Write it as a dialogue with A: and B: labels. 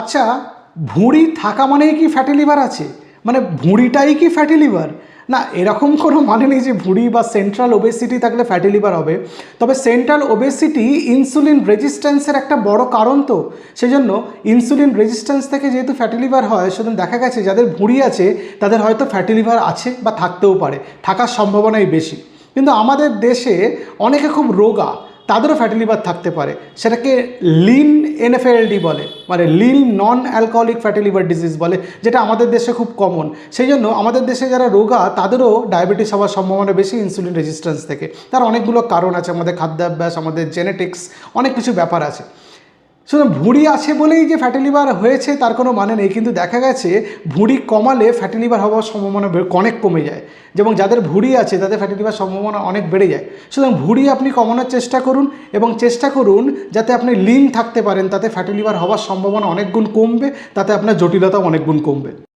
A: আচ্ছা ভুঁড়ি থাকা মানেই কি ফ্যাটি লিভার আছে? মানে ভুঁড়িটাই কি ফ্যাটি লিভার না, এরকম কোনো মানে নেই যে ভুঁড়ি বা সেন্ট্রাল ওবেসিটি থাকলে ফ্যাটি লিভার হবে। তবে সেন্ট্রাল ওবেসিটি ইনসুলিন রেজিস্ট্যান্সের একটা বড় কারণ তো। সেই জন্য ইনসুলিন রেজিস্ট্যান্স থেকে যেহেতু ফ্যাটি লিভার হয় সেদিন দেখা গেছে যাদের ভুঁড়ি আছে, তাদের হয়তো ফ্যাটি লিভার আছে বা থাকতেও পারে। থাকার সম্ভাবনাই বেশি। কিন্তু আমাদের দেশে অনেকে খুব রোগা। তাদেরও ফ্যাটি লিভার থাকতে পারে। সেটাকে লিন এনএফএলডি বলে মানে lean non alcoholic fatty liver disease বলে, যেটা আমাদের দেশে খুব কমন সেই জন্য আমাদের দেশে যারা রোগা, তাদেরও ডায়াবেটিস হওয়ার সম্ভাবনা বেশি ইনসুলিন রেজিস্ট্যান্স থেকে। তার অনেকগুলো কারণ আছে, আমাদের খাদ্যাভ্যাস, আমাদের জেনেটিক্স অনেক কিছু ব্যাপার আছে। শুধু ভুঁড়ি আছে বলেই যে ফ্যাটি লিভার হয়েছে, তার কোনো মানে নেই, কিন্তু দেখা গেছে ভুঁড়ি কমালে ফ্যাটি লিভার হওয়ার সম্ভাবনা অনেক কমে যায়। যেমন যাদের ভুঁড়ি আছে, তাদের ফ্যাটি লিভার সম্ভাবনা অনেক বেড়ে যায়। সুতরাং ভুঁড়ি আপনি কমানোর চেষ্টা করুন এবং চেষ্টা করুন যাতে আপনি লিন থাকতে পারেন, তাতে ফ্যাটি লিভার হওয়ার সম্ভাবনা অনেক গুণ কমবে, তাতে আপনার জটিলতাও অনেক গুণ কমবে।